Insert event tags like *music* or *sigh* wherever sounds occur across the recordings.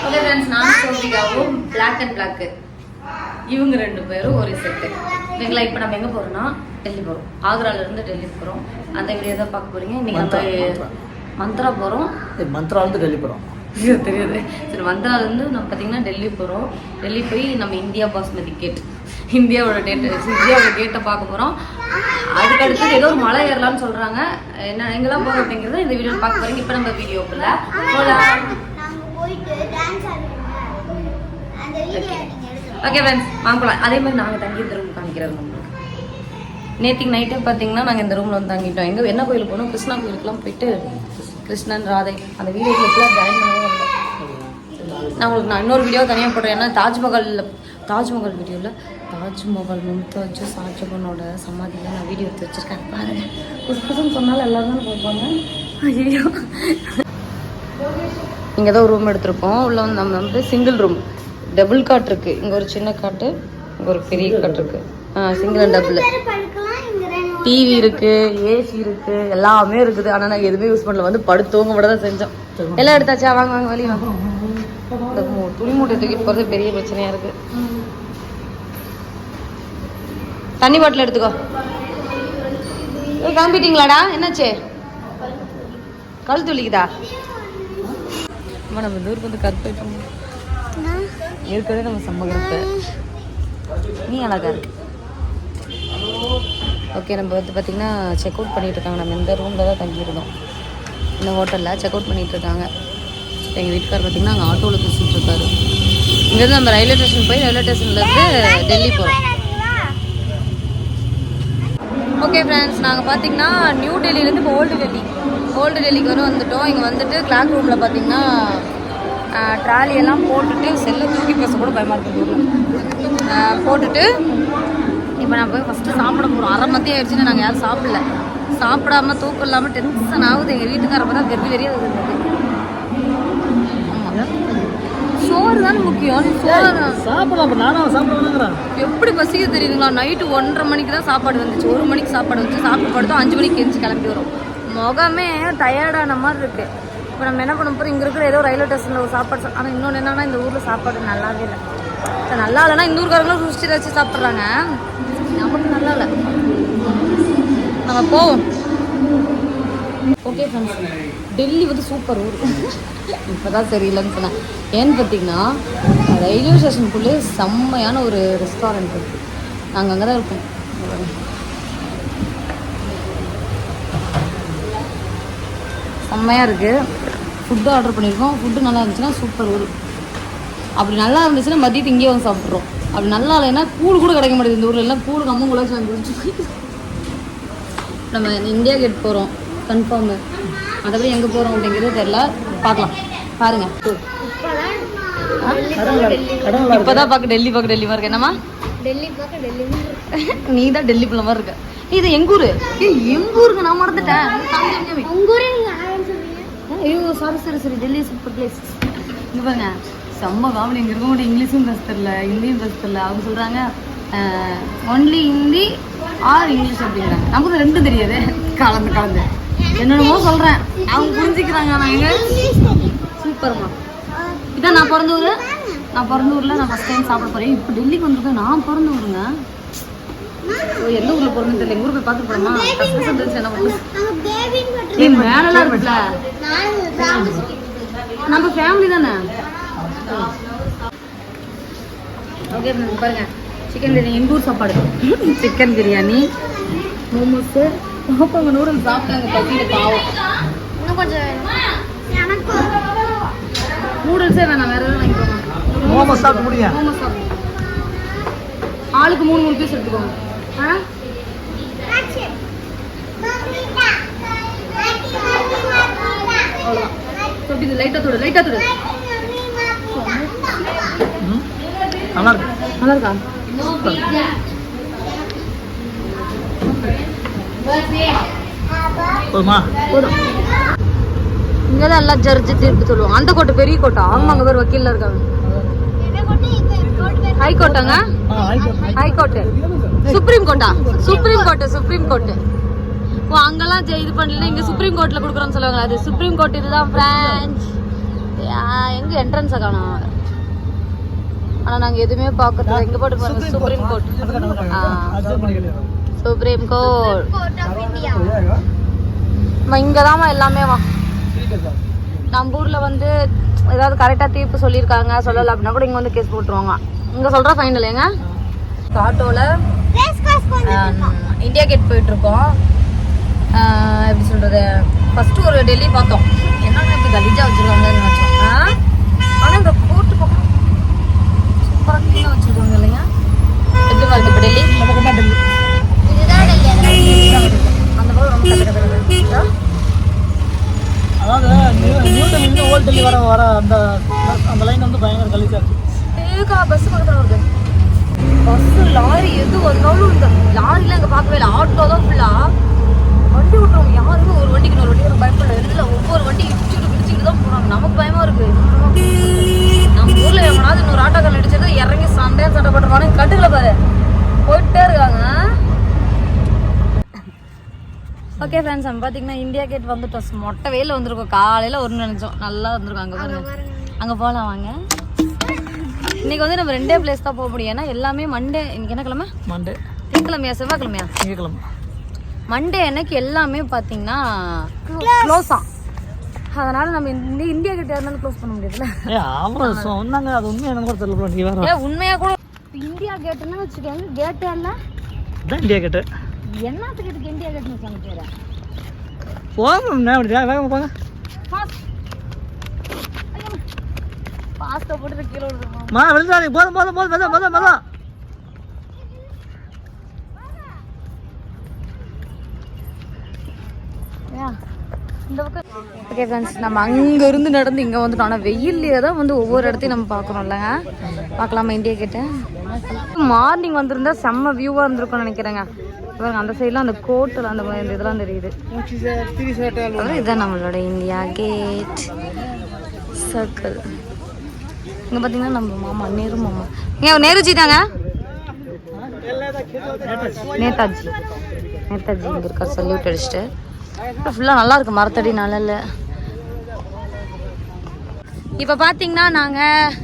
Okay friends நான் சோபிகாவும் black and black இவங்க ரெண்டு பேரும் ஒரு செட்டு இவங்களா இப்போ நம்ம எங்கே போகிறோம்னா டெல்லி போகிறோம் ஆக்ரால இருந்து டெல்லி போகிறோம் அந்த வீடியோ தான் பார்க்க போறீங்க. இன்னைக்கு மந்த்ரா, நம்ம மந்த்ரா. மந்த்ரா போகிறோம் மந்த்ராலேருந்து டெல்லி போகிறோம் தெரியாது. சரி மந்த்ராலேருந்து நம்ம பார்த்தீங்கன்னா டெல்லி போகிறோம் டெல்லி போய் நம்ம இந்தியா பாஸ்மதி கேட் இந்தியாவோட டேட் இந்தியாவோட கேட்டை பார்க்க போகிறோம் அதுக்கடுத்து ஏதோ ஒரு மலை ஏறலாம்னு சொல்கிறாங்க என்ன எங்கெல்லாம் போகிறோம் அப்படிங்கிறத இந்த வீடியோ பார்க்க போகிறீங்க இப்போ நம்ம வீடியோக்குள்ள போகலாம் ஓகே ஃப்ரெண்ட்ஸ் வாங்கலாம் அதே மாதிரி நாங்கள் தங்கி இந்த ரூம் காமிக்கிறோம் உங்களுக்கு நேற்றுக்கு நைட்டே பார்த்தீங்கன்னா நாங்கள் இந்த ரூமில் வந்து தங்கிட்டோம். எங்கே என்ன கோயிலுக்கு போனோம்? கிருஷ்ணா கோயிலுக்குலாம் போயிட்டு கிருஷ்ணன் ராதை அந்த வீடியோ ஜாயின் பண்ணவே நான் உங்களுக்கு நான் இன்னொரு வீடியோ தனியாக போடுறேன். ஏன்னா தாஜ்மஹாலில் தாஜ்மஹால் வீடியோவில் தாஜ்மஹால் மும்தாஜ் ஷாஜகானோட சமாதியில் நான் வீடியோ எடுத்து வச்சுருக்கேன். பாருங்க. புதுசு புதுன்னு சொன்னாலும் எல்லாரும் தானே ஐயோ இங்கே தான் ஒரு ரூம் எடுத்திருக்கோம். உள்ள வந்து நம்ம வந்து சிங்கிள் ரூம் டபுள் காட் இருக்கு. இங்கே ஒரு சின்ன காட்டு இங்கே ஒரு பெரிய காட் இருக்கு. ஆ சிங்கிள் அண்ட் டபுள் டிவி இருக்கு ஏசி இருக்கு எல்லாமே இருக்குது. ஆனா நான் எதுவுமே யூஸ் பண்ணல. வந்து படுத்தவங்க விட தான் செஞ்சோம். எல்லாம் எடுத்தாச்சா? வாங்க வாங்க வெளியே வாங்க துணி மூட்டை தூக்கி போகிறது பெரிய பிரச்சனையாக இருக்கு. தண்ணி பாட்டில் எடுத்துக்கோ. ஏய், கிளம்பிட்டீங்களாடா? என்னாச்சு? கல் துளிக்குதா? அம்மா நம்ம தூரம் வந்து கற்பை ஏற்கனவே நம்ம செம்ம கருப்பு நீ அழகா இருக்கு ஓகே நம்ம வந்து பார்த்திங்கன்னா செக் அவுட் பண்ணிட்டு இருக்காங்க. நம்ம இந்த ரூமில் தான் தங்கியிருந்தோம். இந்த ஹோட்டலில் செக் அவுட் பண்ணிட்டு இருக்காங்க. எங்கள் வீட்டுக்கார் பார்த்தீங்கன்னா அங்கே ஆட்டோவில் பேசிட்டுருக்காரு இங்கேருந்து நம்ம ரயில்வே ஸ்டேஷன் போய் ரயில்வே ஸ்டேஷன்லேருந்து டெல்லி போகிறோம் ஓகே ஃப்ரெண்ட்ஸ் நாங்கள் பார்த்தீங்கன்னா நியூ டெல்லியிலேருந்து இப்போ ஓல்டு டெல்லி ஓல்டு டெல்லிக்கு வரும் வந்துட்டோம். இங்கே வந்துட்டு கிளாக் ரூமில் பார்த்தீங்கன்னா ட்ராலி எல்லாம் போட்டுட்டு செல்லை தூக்கி பேச கூட பயமாக இருக்குது போட்டுட்டு இப்போ நான் போய் ஃபஸ்ட்டு சாப்பிட போகிறோம் அரை மத்தியம் ஆயிடுச்சுன்னு நாங்கள் யாரும் சாப்பிடல. சாப்பிடாம தூக்கம் இல்லாமல் டென்ஷன் ஆகுது. எங்கள் வீட்டுக்காரப்போ தான் வெறி வெறியாக இருந்தது சோறு தானே முக்கியம். சோறு சாப்பிடலாம் நானும் சாப்பிட வேணுங்கிறேன் எப்படி பசிக்க தெரியுதுங்களா? நைட்டு ஒன்றரை மணிக்கு தான் சாப்பாடு வந்துச்சு. ஒரு மணிக்கு சாப்பாடு வந்துச்சு. சாப்பிட்டு படுத்தோம். அஞ்சு மணிக்கு எரிஞ்சு கிளம்பி வரும். முகமே டயர்டான மாதிரி இருக்கு. இப்போ நம்ம என்ன பண்ண போகிறோம் இங்கே இருக்கிற ஏதோ ரயில்வே ஸ்டேஷனில் ஒரு சாப்பாடு ஆனால் இன்னொன்று என்னன்னா இந்த ஊரில் சாப்பாடு நல்லாவே இல்லை. சரி, நல்லா இல்லைன்னா இந்த ஊருக்காரங்களும் ருசி வச்சு சாப்பிட்றாங்க. நமக்கு நல்லா இல்லை. நம்ம போவோம். ஓகே ஃப்ரெண்ட்ஸ் டெல்லி வந்து சூப்பர் ஊர். இப்போ தான் சரியில்லைன்னு சொன்னேன். ஏன்னு பார்த்தீங்கன்னா ரயில்வே ஸ்டேஷனுக்குள்ளே செம்மையான ஒரு ரெஸ்டாரண்ட் இருக்குது நாங்கள் அங்கே தான் இருக்கோம். செம்மையாக இருக்குது ஃபுட்டு ஆர்டர் பண்ணியிருக்கோம் ஃபுட்டு நல்லா இருந்துச்சுன்னா சூப்பர் ஊர். அப்படி நல்லா இருந்துச்சுன்னா மதியத்து இங்கேயே வந்து சாப்பிட்றோம் அப்படி நல்லா இல்லைன்னா கூழ் கூட கிடைக்க மாட்டேங்குது. இந்த ஊரில் எல்லாம் கூழ் கம்மும் கூட குடிச்சு நம்ம இந்தியா கேட் போகிறோம் கன்ஃபார்மு மற்றபடி எங்கே போகிறோம் அப்படிங்கிறது தெரில பார்க்கலாம். பாருங்க. கடவுளா இப்போதான் பார்க்க டெல்லி பார்க்க டெல்லி மாதிரி என்னம்மா? டெல்லி பார்க்க டெல்லி நீ தான் டெல்லி பிள்ளை மாதிரி இருக்க. இது எங்க ஊரு? ஏய், எங்க ஊருக்கு நான் மறந்துட்டேன். ஐயோ சாரி சரி சரி டெல்லி சூப்பர் பிளேஸ் இங்க பாருங்க. செம்ம காமெடி இங்க இருக்கவங்க இங்கிலீஷும் பேச தெரியல ஹிந்தியும் பேச தெரியல. அவங்க சொல்றாங்க ஒன்லி ஹிந்தி ஆர் இங்கிலீஷ் அப்படிங்கிறாங்க. நமக்கு ரெண்டும் தெரியாது. கலந்து கலந்து. என்னென்னமோ சொல்றேன். அவங்க புரிஞ்சுக்கிறாங்க நான் எங்க சூப்பர்மா. இதான் நான் பிறந்த ஊரு நான் பிறந்த ஊர்ல நான் ஃபர்ஸ்ட் டைம் சாப்பிட போறேன். இப்போ டெல்லிக்கு வந்திருக்கேன். நான் பிறந்த ஊருங்க ஓ, எந்த ஊர்ல பிறந்தது தெரியல. எங்க ஊர் போய் பார்த்து போட்டு ஏய் மேலலாம் இருக்குல்ல? நம்ம ஃபேமிலி தானே? ஓகே பாருங்க. சிக்கன் பிரியாணி எங்கள் ஊர் சாப்பாடு? சிக்கன் பிரியாணி மோமோஸு பாப்பாங்க நூடுல்ஸ் சாப்பிட்டாங்க பசியில் பாவம். இன்னும் கொஞ்சம் நூடுல்ஸே வேணாம் வேற எதுவும் வாங்கிக்கோங்க. மோமோஸ் சாப்பிட்டு முடியும் மோமோஸ் சாப்பிடுங்க ஆளுக்கு மூணு மூணு பீஸ் எடுத்துக்கோங்க. ஆ? அவ்வளோதான் தொட்டி இது லைட்டாக தொடு லைட்டாக தொடு. நல்லா இருக்கு. நல்லா இருக்கா? போதுமா? போதும். இங்கே தான் எல்லாம் ஜட்ஜு தீர்ப்பு சொல்லுவாங்க. அந்த கோட்டை பெரிய கோட்டை? ஆமாம் அங்கே பேர் வக்கீல்ல இருக்காங்க. ஹைகோர்ட்டாங்க ஹைகோர்ட்டு சுப்ரீம் கோர்ட்டா சுப்ரீம் கோர்ட்டு சுப்ரீம் கோர்ட்டு ஓ அங்கெல்லாம் இது பண்ணல இங்க சுப்ரீம் கோர்ட்ல கொடுக்குறோம்னு சொல்லுவாங்க அது சுப்ரீம் கோர்ட் இதுதான் பிரான்ச் எங்க என்ட்ரன்ஸை காணோம். ஆனா நாங்க எதுவுமே பார்க்கறது எங்க போட்டு சுப்ரீம் கோர்ட் ஆ. சுப்ரீம் கோர்ட் இங்க எல்லாமே வா நம்ம ஊர்ல வந்து ஏதாவது கரெக்டா தீர்ப்பு சொல்லியிருக்காங்க சொல்லல அப்படின்னா கூட இங்க வந்து கேஸ் போட்டுருவாங்க. இங்க சொல்ற ஃபைனல் ஏங்க? கொஞ்சம் இந்தியா கேட் போயிட்டு இருக்கோம். ஆஹ் எப்படி சொல்றது? ஃபர்ஸ்ட் ஒரு டெல்லி பார்த்தோம். என்னங்க இப்படி கலிஜா வச்சிருக்காங்கன்னு நினைச்சோம். ஆஹ்? ஆனா இந்த கோர்ட்டு பக்கம் சூப்பரா க்ளீனா வச்சிருக்காங்க இல்லையா? எப்படி இருக்கு இப்போ டெல்லி? இதுதான் டெல்லி. அந்த பக்கம் ரொம்ப கதை கதை அதாவது new new Delhi old Delhi வர வர அந்த அந்த லைன் வந்து பயங்கர கலிச்சா இருக்கு ஏகா பஸ் பக்கத்துல வருது பஸ் லாரி எது வந்தாலும் இந்த லாரிலாம் அங்க பார்க்கவே இல்லை. ஆட்டோ தான் ஃபுல்லாக வண்டி விட்டுறவங்க யாருமே ஒரு வண்டிக்கு இன்னொரு வண்டிக்கு பயப்படல இல்லை ஒவ்வொரு வண்டி இடிச்சுட்டு பிடிச்சிட்டு தான் போறாங்க நமக்கு பயமா இருக்கு நம்ம ஊர்ல எவனாவது இன்னொரு ஆட்டோக்காரன் இடிச்சது இறங்கி சண்டையா சண்டை போட்டுருவானு கட்டுக்கல பாரு போயிட்டே இருக்காங்க ஓகே ஃப்ரெண்ட்ஸ் நம்ம பார்த்தீங்கன்னா இந்தியா கேட் வந்துட்டோம் மொட்டை வெயில வந்திருக்கோம். காலையில் ஒரு நினைச்சோம். நல்லா வந்திருக்கோம் அங்கே பாருங்க. அங்கே போகலாம் வாங்க. இன்னைக்கு வந்து நம்ம ரெண்டே பிளேஸ் தான் போக முடியும். ஏன்னா எல்லாமே மண்டே இன்னைக்கு என்ன கிழமை? மண்டே திங்கக்கிழமையா செவ்வாய்க்கிழமையா? திங்கக்கிழமை மண்டே அன்னைக்கு எல்லாமே பார்த்தீங்கன்னா க்ளோஸ் தான் அதனால நம்ம இந்த இந்தியா கிட்ட இருந்தாலும் க்ளோஸ் பண்ண ஏ அவங்க சொன்னாங்க. அது உண்மை எனக்கு கூட தெரியல. நீ வேற. ஏ உண்மையா கூட. இந்தியா கேட்டுன்னு வச்சுக்கோங்க. கேட்டே இல்லை. இதான் இந்தியா கேட்டு என்னத்துக்கு இதுக்கு இந்தியா கேட்னு வச்சாங்க பேரை? போங்க அப்படி வேகமாக போங்க. பாஸ்தா போட்டு கீழே விழுந்துருவோம். மா விழுந்தாதீங்க போதும் போதும் போதும் மெதம் இந்த பக்கம். ஓகே ஃப்ரெண்ட்ஸ் நம்ம அங்க இருந்து நடந்து இங்க வந்துட்டோம். ஆனா வெயில்லையே தான் வந்து ஒவ்வொரு இடத்தையும் நம்ம பார்க்கணும் இல்லைங்க? பார்க்கலாமா இந்தியா கிட்ட? மார்னிங் வந்திருந்தா செம்ம வியூவா இருந்திருக்கும்னு நினைக்கிறேங்க. பாருங்க அந்த சைட்லாம் அந்த கோட்டில் அந்த மாதிரி இந்த இதெல்லாம் தெரியுது. இதுதான் நம்மளோட இந்தியா கேட் சர்க்கிள் இங்க பாத்தீங்கன்னா நம்ம மாமா நேரு மாமா. இங்க நேருஜி தாங்க? நேதாஜி. நேதாஜி இங்க இருக்கார் சல்யூட் அடிச்சுட்டு. ஃபுல்லாக நல்லா இருக்கு மரத்தடி நல்ல இப்போ பார்த்தீங்கன்னா நாங்கள்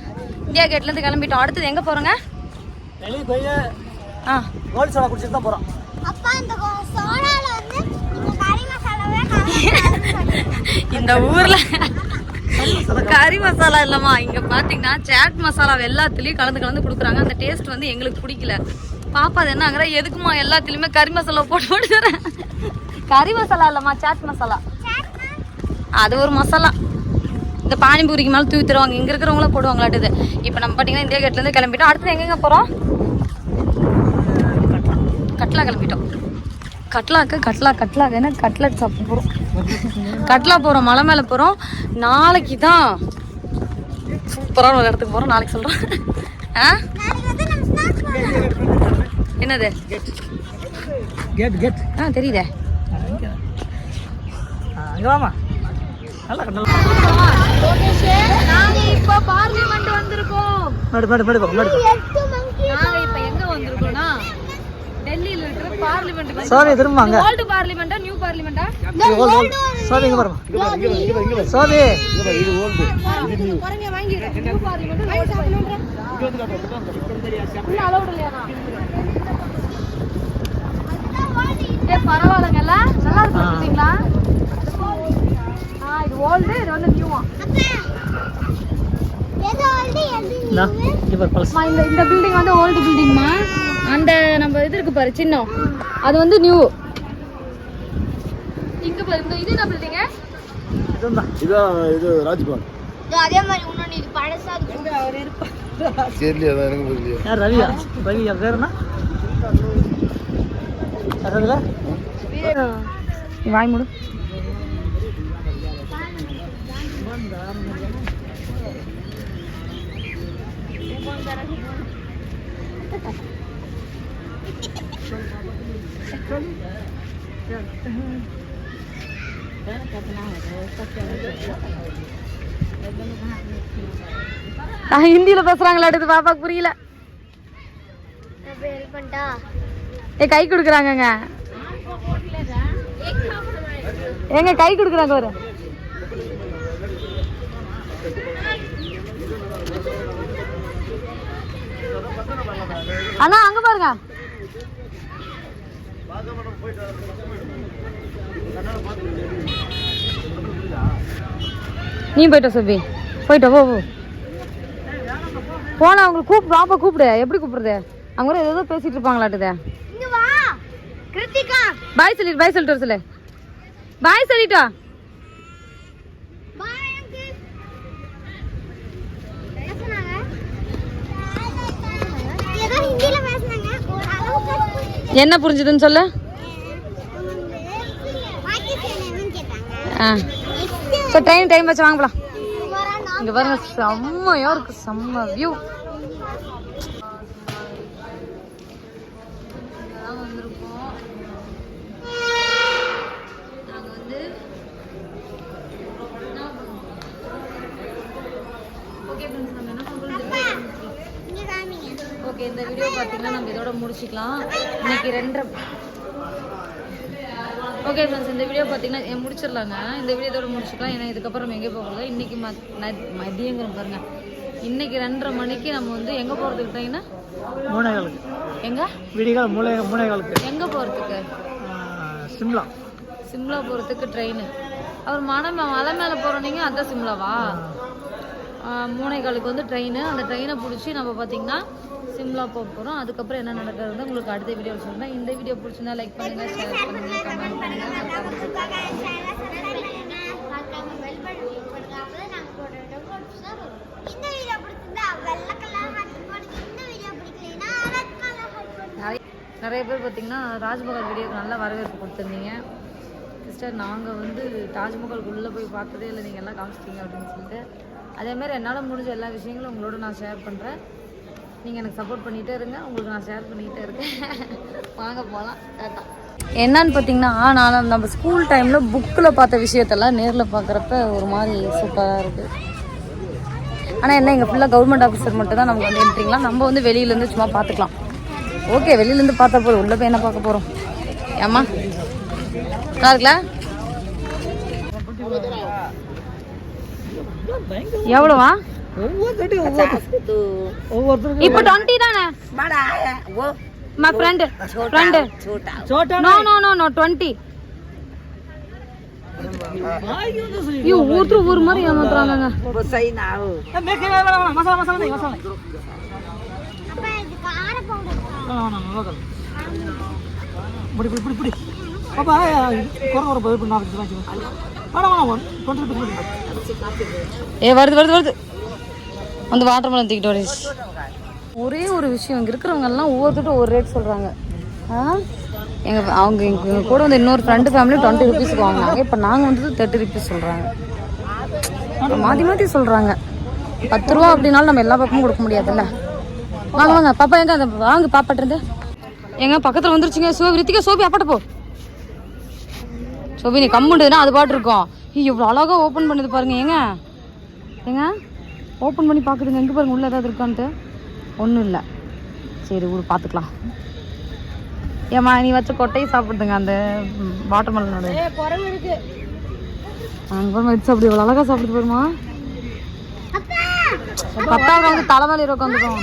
இந்தியா கேட்லேருந்து கிளம்பிட்டோம். அடுத்தது எங்கே போகிறோங்க ஆ. கோல்டு சோடா குடிச்சிட்டு தான் போகிறோம் இந்த ஊரில் கறி மசாலா இல்லைம்மா. இங்கே பார்த்தீங்கன்னா சாட் மசாலா எல்லாத்துலேயும் கலந்து கலந்து கொடுக்குறாங்க. அந்த டேஸ்ட் வந்து எங்களுக்கு பிடிக்கல. பாப்பா அது என்னங்கிற எதுக்குமா எல்லாத்துலேயுமே கறி மசாலா போட்டு போட்டு தரேன் கறி மசாலா இல்லைம்மா சாட் மசாலா அது ஒரு மசாலா. இந்த பானிபூரிக்கு மேலே தூவி தருவாங்க. இங்கே இருக்கிறவங்களும் போடுவாங்களாட்டுது. இப்போ நம்ம பார்த்தீங்கன்னா இந்தியா கேட்லேருந்து கிளம்பிட்டோம். அடுத்து எங்கெங்க போகிறோம் கட்லா கிளம்பிட்டோம் கட்லாக்கு கட்லா கட்லாக்கு என்ன கட்லட் சாப்பிட போகிறோம் கட்லா போகிறோம் மலை மேலே போகிறோம் நாளைக்கு தான் சூப்பரான ஒரு இடத்துக்கு போகிறோம் நாளைக்கு சொல்கிறோம் ஆ? நாளைக்கு வந்து நம்ம ஸ்நாக்ஸ் பண்ணலாம் என்னது? கேட் கேட் ஆ தெரியுதே. அங்கே வாமா நல்லா நல்லா நாங்க இப்போ பார்லிமெண்ட் வந்திருக்கோம் மேடு மேடு மேடு போ, மேடு போ. எட்டு மணிக்கு நாங்க இப்போ எங்க வந்திருக்கோம்னா டெல்லியில இருக்கிற பார்லிமெண்ட் சோதி திரும்ப அங்க ஓல்டு பார்லிமெண்டா நியூ பார்லிமெண்டா சோதி இங்க பாருங்க சோதி குறைங்க வாங்கிடுறேன் நியூ பார்லிமெண்ட் ஓல்டு பார்லிமெண்ட் உள்ள அலௌட் இல்லையாண்ணா ஏ பரவாயில்லைங்கல்ல நல்லா இருக்கு பார்த்தீங்களா ஆ இது ஓல்டு இது வந்து நியூவா இங்க இந்த இந்த பில்டிங் வந்து ஓல்டு பில்டிங்மா அந்த நம்ம இது இருக்கு பாரு சின்னம். அது வந்து நியூ இங்க பாரு இந்த இது என்ன பில்டிங் இதுதான் இது ராஜ்பவன். இதோ அதே மாதிரி இது பழசா இருக்கு. எனக்கு தெரியலையா யார் ரவியா? ரவியா பேர் என்ன? யார் அதுல? வாய் மூடு. ஹிந்தியில பேசுறாங்களா அடுத்து பாப்பாக்கு புரியல. ஏ கை கொடுக்குறாங்கங்க. எங்க கை கொடுக்குறாங்க ஒரு அண்ணா அங்க பாருங்க. நீ போயிட்ட சுபி. போயிட்ட போ போனா அவங்க கூப்பிடு பாப்பா கூப்பிடு. எப்படி கூப்பிடுறது? அவங்க கூட ஏதோ பேசிட்டு இருப்பாங்களாட்டுதே. பாய் சொல்லிட்டு பாய் சொல்லிட்டு சொல்லு. பாய் சொல்லிட்டா. என்ன புரிஞ்சுதுன்னு சொல்லு. ஆ. ஸோ ட்ரெயின் டைம் வச்சு வாங்க போலாம் வரணும் இங்க பாருங்க செம்மையா இருக்கு செம்ம வியூ ஓகே இந்த வீடியோ பார்த்தீங்கன்னா நம்ம இதோட முடிச்சுக்கலாம். இன்னைக்கு ரெண்டரை ஓகே ஃப்ரெண்ட்ஸ் இந்த வீடியோ பார்த்தீங்கன்னா முடிச்சிடலாங்க இந்த வீடியோ இதோட முடிச்சுக்கலாம். ஏன்னா இதுக்கப்புறம் எங்கே போகிறது இன்னைக்கு மத் ந- மதியங்கிற பாருங்க. இன்னைக்கு ரெண்டரை மணிக்கு நம்ம வந்து எங்கே போகிறதுக்கு ட்ரெயினா மூணே காலுக்கு எங்கே? விடிகால் மூணே மூணே காலுக்கு எங்கே போகிறதுக்கு சிம்லா. சிம்லா போகிறதுக்கு ட்ரெயின் அவர் மலை மே- மலை மேலே போகிறோன்னீங்க அதான் சிம்லாவா? மூணே காலுக்கு வந்து ட்ரெயின் அந்த ட்ரெயினை பிடிச்சி நம்ம பார்த்தீங்கன்னா சிம்லா போக போகிறோம் அதுக்கப்புறம் என்ன நடக்கிறது உங்களுக்கு அடுத்த வீடியோ சொல்கிறேன் இந்த வீடியோ பிடிச்சிருந்தா லைக் பண்ணுங்கள் ஷேர் பண்ணுங்கள் கமெண்ட் பண்ணுங்கள் நிறைய நிறைய பேர் பார்த்தீங்கன்னா தாஜ்மஹால் வீடியோக்கு நல்லா வரவேற்பு கொடுத்துருந்தீங்க. சிஸ்டர் நாங்கள் வந்து தாஜ்மஹாலுக்கு உள்ளே போய் பார்த்ததே இல்லை. நீங்கள் எல்லாம் காமிச்சிட்டீங்க அப்படின்னு சொல்லிட்டு. அதேமாதிரி என்னால் முடிஞ்ச எல்லா விஷயங்களும் உங்களோட நான் ஷேர் பண்ணுறேன் நீங்கள் எனக்கு சப்போர்ட் பண்ணிகிட்டே இருங்க. உங்களுக்கு நான் ஷேர் பண்ணிக்கிட்டே இருக்கேன். *laughs* வாங்க போகலாம் டாட்டா என்னன்னு பார்த்தீங்கன்னா நான் நம்ம ஸ்கூல் டைமில் புக்கில் பார்த்த விஷயத்தெல்லாம் நேரில் பார்க்குறப்ப ஒரு மாதிரி சூப்பராக இருக்குது ஆனால் என்ன இங்கே ஃபுல்லாக கவர்மெண்ட் ஆஃபீஸர் மட்டும் தான் நமக்கு வந்து என்ட்ரிங்களா நம்ம வந்து வெளியிலேருந்து சும்மா பார்த்துக்கலாம். ஓகே வெளியிலேருந்து பார்த்தா போதும் உள்ளே போய் என்ன பார்க்க போகிறோம் ஏம்மா? நல்லா இருக்குல்ல எவ்வளோவா? ஒவ்வொருத்தட்டி ஒவ்வொரு இப்போ தானே? பாப்பா குறை குறை போய் நாளைக்கு ஏ வருது வருது வருது. வந்து வாட்டர் மெலன் தூக்கிட்டு வரீஸ் ஒரே ஒரு விஷயம் இங்கே இருக்கிறவங்க எல்லாம் ஒவ்வொருத்தட்டும் ஒரு ரேட் சொல்கிறாங்க ஆ? எங்கள் அவங்க எங்க கூட வந்து இன்னொரு ஃப்ரெண்டு ஃபேமிலி டுவெண்ட்டி ருபீஸ்க்கு வாங்கினாங்க. இப்போ நாங்கள் வந்து தேர்ட்டி ருபீஸ் சொல்கிறாங்க மாற்றி மாற்றி சொல்கிறாங்க பத்து ரூபா அப்படின்னாலும் நம்ம எல்லா பக்கமும் கொடுக்க முடியாதுல்ல. வாங்க வாங்க பாப்பா எங்க அந்த வாங்க பாப்பாட்டு எங்க பக்கத்தில் வந்துருச்சுங்க. சோபி ரித்திகா சோபி அப்பாட்ட போ. சோபி நீ கம்முண்டுதுன்னா அது பாட்டு இருக்கும். இவ்வளோ அழகாக ஓப்பன் பண்ணுது பாருங்க ஏங்க? ஏங்க? ஓப்பன் பண்ணி பார்க்குதுங்க எங்கே பாருங்க உள்ள ஏதாவது இருக்கான்ட்டு. ஒன்றும் இல்லை. சரி ஊர் பார்த்துக்கலாம் ஏம்மா நீ வச்ச கொட்டையை சாப்பிடுதுங்க அந்த வாட்டர் மெலனோட அங்கே பாருங்க வச்சு அப்படி இவ்வளோ அழகாக சாப்பிடுது பாருமா. பத்தாவது வந்து தலைமையில உட்காந்துக்கும்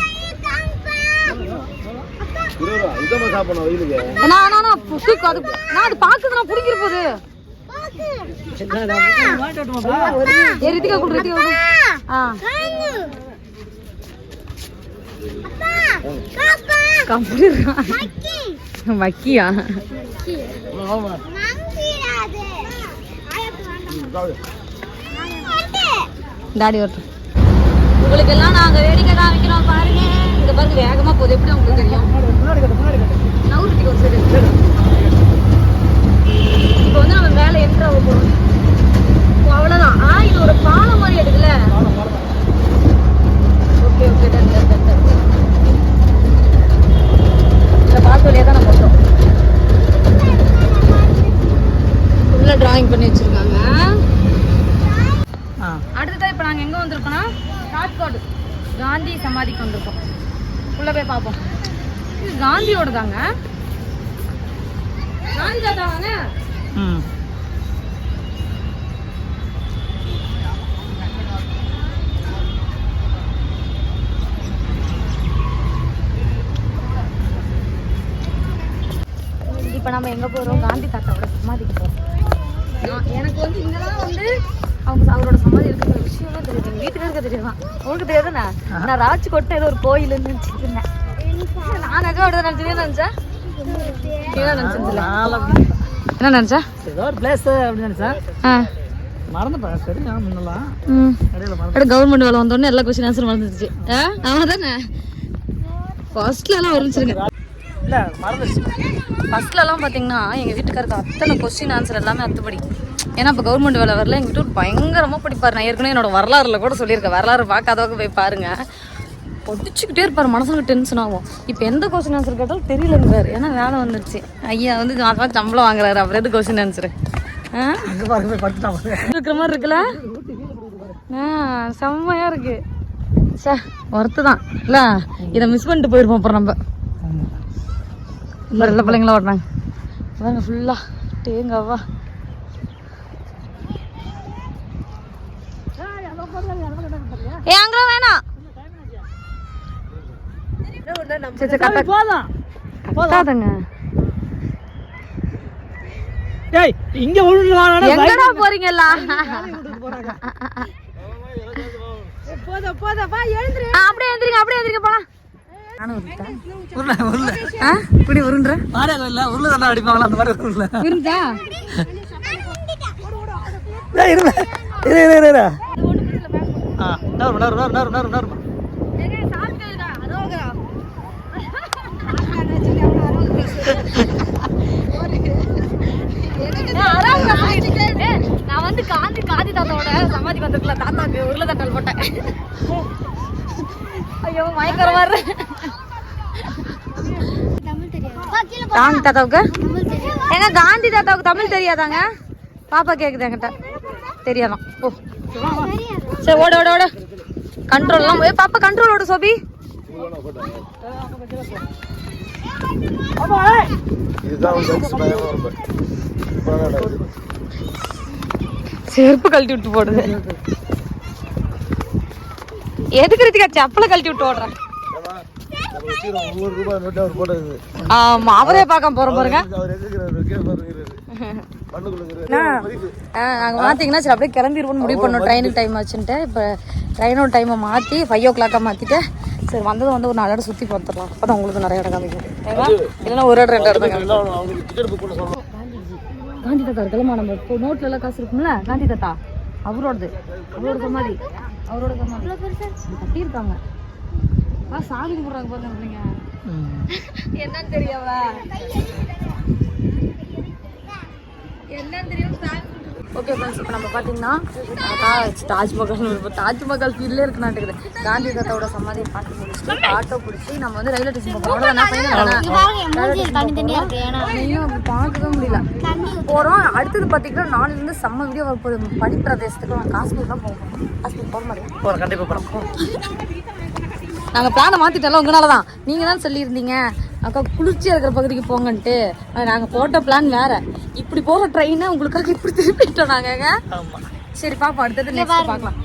அது நான் அது பார்க்குது நான் வரட்டுமாப்பா ஏ ரித்திகா கொடு ரித்திகா கொடு. ஆ. கம்பெனி மக்கியா? டாடி வரட்டும் உங்களுக்கு எல்லாம் நாங்க வேடிக்கை காமிக்கிறோம் பாருங்க. இங்க பாருங்க வேகமா போகுது. எப்படி உங்களுக்கு தெரியும்? முன்னாடி கட்டு முன்னாடி கட்டு. நவுருட்டி ஒரு சைடு இப்போ வந்து நம்ம மேலே என்ட்ரு ஆக போறோம் ஓ, அவ்வளவுதான் ஆ இது ஒரு பாலம் மாதிரி எடுக்கல okay okay done done done done இந்த பாட்டு வழியாக தான் நம்ம போகிறோம் உள்ள டிராயிங் பண்ணி வச்சிருக்காங்க ஆ அடுத்ததா இப்போ நாங்கள் எங்கே வந்திருக்கோம்னா ராஜ்கோட் காந்தி சமாதிக்கு வந்திருக்கோம் உள்ள போய் பார்ப்போம் இது காந்தியோட தாங்க காந்தி தாத்தா வாங்க ம் இப்போ நம்ம எங்கே போகிறோம் காந்தி தாத்தாவோட சமாதிக்கு போகிறோம் எனக்கு வந்து இங்கெல்லாம் வந்து அவங்க அவரோட சமாதி இருக்கிற விஷயமே தெரியுது. எங்கள் வீட்டுக்கு இருக்க தெரியுமா? உங்களுக்கு தெரியாதுண்ணா. நான் ராஜ்கோட்டை ஏதோ ஒரு கோயிலுன்னு நினச்சிட்டு இருந்தேன் நான் அக்கா விட நினச்சதே நினச்சேன் என்ன நினச்சா ஏதோ ஒரு பிளேஸ் அப்படின்னு நினைச்சேன் ஆ. மறந்துட்டேன். சரி முன்னெல்லாம் இடையில கவர்மெண்ட் வேலை வந்தோடனே எல்லா கொஸ்டின் ஆன்சர் மறந்துச்சு ஆ ஆமாம் தானே ஃபர்ஸ்ட்லலாம் ஆரம்பிச்சிருங்க இல்லை மறந்துடுச்சு ஃபர்ஸ்ட்லலாம் பார்த்தீங்கன்னா எங்கள் வீட்டுக்காருக்கு அத்தனை கொஸ்டின் ஆன்சர் எல்லாமே அத்துப்படி. ஏன்னா இப்போ கவர்மெண்ட் வேலை வரல எங்கள் வீட்டு பயங்கரமாக படிப்பார். நான் ஏற்கனவே என்னோட வரலாறுல கூட சொல்லியிருக்கேன். வரலாறு பார்க்காதவங்க போய் பாருங்க. படிச்சுக்கிட்டே இருப்பார் மனசுக்கு டென்ஷன் ஆகும் இப்போ எந்த கொஸ்டின் ஆன்சர் கேட்டாலும் தெரியலங்கிறாரு ஏன்னா வேலை வந்துருச்சு. ஐயா வந்து மாதம் சம்பளம் வாங்குறாரு. அப்புறம் எது கொஸ்டின் ஆன்சரு. இருக்கிற மாதிரி இருக்குல்ல? ஆ செம்மையா இருக்கு. சே ஒர்த்து தான். இல்ல இதை மிஸ் பண்ணிட்டு போயிருப்போம் அப்புறம் நம்ம. எல்லா பிள்ளைங்களும் ஓடுறாங்க பாருங்க ஃபுல்லா டேங்கவா ஏ அங்கெல்லாம் வேணாம். டேய் இங்க விழுந்து எங்கடா போறீங்களா போதா போதா வா எழுந்துரு அப்படியே எந்திரிங்க அப்படியே எந்திரிங்க போலாம். உருளை உருளை ஆ? இப்படி உருண்டுற வாடகை கோயில்ல உருளை அடிப்பாங்களா அந்த மாதிரி உருளை உருண்டா? இருங்க இரு இரு இரு ஆ நவரு நவரு நவரு நான் வந்து காந்தி காந்தி தாத்தாவோட சமாதி வந்திருக்கல தாத்தாக்கு உருளை தட்டல் போட்டேன் ஐயோ மயக்கரமா இருக்கு தமிழ் காந்தி தாத்தாவுக்கு? ஏங்க காந்தி தாத்தாவுக்கு தமிழ் தெரியாதாங்க? பாப்பா கேக்குது என்கிட்ட. தெரியாதான். ஓ. சரி ஓட ஓட ஓட. கண்ட்ரோல்லாம் ஏ பாப்பா கண்ட்ரோல் ஓட சோபி. செருப்பு கழட்டி விட்டு போடுது. எதுக்கு ரித்திகா செப்பலை கழட்டி விட்டு ஓடுறேன் ஏம்மா, நம்ம வச்சுக்கிறோம் ஒவ்வொரு ரூபாய் நோட்டு அவர் போட்டது ஆமா அவரே பார்க்க போறோம் பாருங்க. அவர் எங்க கீழே பாருங்கிறாரு. பண்ணுக்குள்ள ஆ, நாங்க பாத்தீங்கன்னா சரி அப்படியே கிளம்பிடுவோம்னு முடிவு பண்ணோம். ட்ரெயினுக்கு டைம் ஆச்சுன்ட்டு இப்போ ட்ரெயினோட டைமை மாற்றி ஃபைவ் ஓ கிளாக்காக மாற்றிட்டு சரி வந்ததும் வந்து ஒரு நாலு இடம் சுற்றி பார்த்துடலாம் அப்போ தான் உங்களுக்கு நிறைய இடம் காமிக்கும். ஏங்க இல்லைன்னா ஒரு இடம் ரெண்டு இடம் காந்தி தாத்தா இருக்குல்லம்மா நம்ம இப்போ நோட்ல எல்லாம் காசு இருக்கும்ல காந்தி தாத்தா? அவரோடது. அவரோட சமாதி. அவரோட சமாதி. கட்டியிருக்காங்க. ஆ சாமி கும்பிட்றாங்க பாருங்க பிள்ளைங்க என்னன்னு தெரியாவா என்னன்னு தெரியும் ஓகே ஃப்ரெண்ட்ஸ் இப்போ நம்ம பார்த்தீங்கன்னா தாஜ்மஹால் இப்போ தாஜ்மஹால் ஃபீல்லே இருக்கு நாட்டுக்குது காந்தி தாத்தாவோட சமாதியை பார்த்து முடிச்சுட்டு ஆட்டோ பிடிச்சி நம்ம வந்து ரயில்வே ஸ்டேஷன் போகிறோம் பார்க்கவே முடியல. போகிறோம் அடுத்தது பார்த்தீங்கன்னா நாளைலேருந்து செம்ம வீடியோ வரப்போகுது. பனி பிரதேசத்துக்கு நான் காஷ்மீர் தான் போவோம். காஷ்மீர் போக மாட்டேன் போகிறேன் கண்டிப்பாக போகிறேன் *laughs* நாங்கள் பிளானை மாற்றிட்டோம் உங்களால தான் நீங்கள் தான் சொல்லியிருந்தீங்க. அக்கா குளிர்ச்சியாக இருக்கிற பகுதிக்கு போங்கன்ட்டு. நாங்கள் போட்ட பிளான் வேற. இப்படி போகிற ட்ரெயினை உங்களுக்காக இப்படி திருப்பிட்டோம் நாங்கள் சரி பாப்பா அடுத்தது நெக்ஸ்ட் பார்க்கலாம்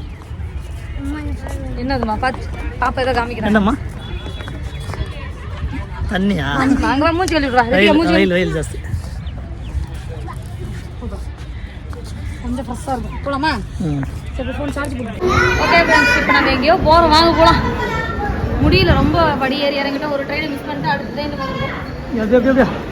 என்னதுமா பார்த்து பாப்பா ஏதோ காமிக்கிறேன் என்னம்மா? தண்ணியா? நாங்களா மூஞ்சி கழுவி விடுவா. ரெடியா வெயில் மூஞ்சி வெயில் வெயில் ஜாஸ்தி. கொஞ்சம் ஃப்ரெஷ்ஷாக இருக்கும். போலாமா? ம். சரி ஃபோன் சார்ஜ் போட்டு ஓகே ஃப்ரெண்ட்ஸ் இப்போ நம்ம எங்கேயோ போகிறோம் வாங்க போகலாம் முடியல. ரொம்ப படி ஏறி இறங்கிட்டோம். ஒரு ட்ரெயினை மிஸ் பண்ணிட்டு அடுத்த ட்ரெயினுக்கு வந்துருக்கோம்